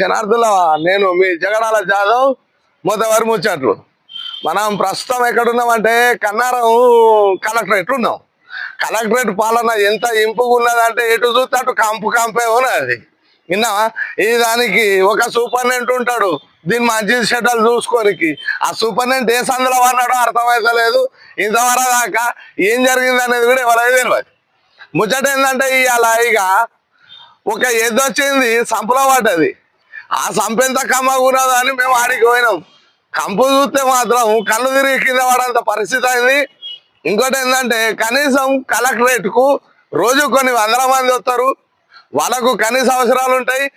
శనార్థుల నేను మీ జగడాల జాదవ్ మొదవరి ముచ్చట్లు. మనం ప్రస్తుతం ఎక్కడున్నామంటే కన్నారం కలెక్టరేట్ ఉన్నాం కలెక్టరేట్ పాలన ఎంత ఇంపుగా ఉన్నదంటే ఎటు చూస్తే అటు కంపు కంపే ఉన్నది. విన్నావా? ఈ దానికి ఒక సూపర్నెంట్ ఉంటాడు దీని మంచి షటల్ చూసుకోనికి. ఆ సూపర్నెంట్ ఏ సందులో పడ్డాడో అర్థమవుతలేదు ఇంతవరకు దాకా ఏం జరిగింది అనేది కూడా ఎవరైతే తెలియదు ముచ్చట ఏంటంటే ఇవాళ ఇక ఒక ఎద్దు వచ్చింది సంపలో పడ్డది. ఆ సంపెంత కమ్మ కమ్మగా అని మేము ఆడికి పోయినాం. కంపు చూస్తే మాత్రం కళ్ళు తిరిగి కింద పడంత పరిస్థితి అయింది. ఇంకోటి ఏంటంటే కనీసం కలెక్టరేట్కు రోజు కొన్ని వందల మంది వస్తారు. వాళ్ళకు కనీస అవసరాలు ఉంటాయి.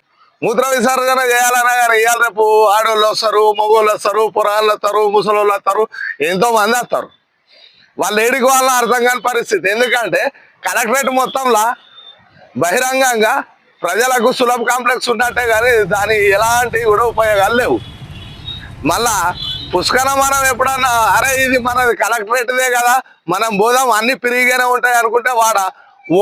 మూత్ర విసర్జన చేయాలన్నా కానీ ఇవాళ రేపు ఆడవాళ్ళు వస్తారు మగవాళ్ళు వస్తారు పొరాళ్ళు వస్తారు ముసలోళ్ళు వస్తారు ఎంతో మంది వస్తారు. వాళ్ళు ఏడికి వాళ్ళ అర్థం కాని పరిస్థితి. ఎందుకంటే కలెక్టరేట్ మొత్తంలో బహిరంగంగా ప్రజలకు సులభ కాంప్లెక్స్ ఉన్నట్టే కానీ దాని ఎలాంటి కూడా ఉపయోగాలు లేవు. మళ్ళా పుష్కరం మనం ఎప్పుడన్నా అరే ఇది మనది కలెక్టరేట్దే కదా మనం పోదాం అన్ని పిరిగిగానే ఉంటాయి అనుకుంటే వాడ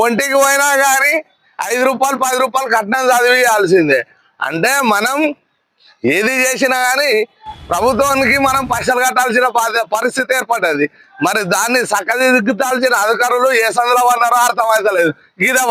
ఒంటికి పోయినా కానీ ఐదు రూపాయలు పది రూపాయలు కట్నం చదివియాల్సిందే. అంటే మనం ఏది చేసినా కానీ ప్రభుత్వానికి మనం పైసలు కట్టాల్సిన పరిస్థితి ఏర్పడ్డది. మరి దాన్ని సక్కదిద్దాల్సిన అధికారులు ఏ సందులో ఉన్నారో అర్థమవుతలేదు ఇదే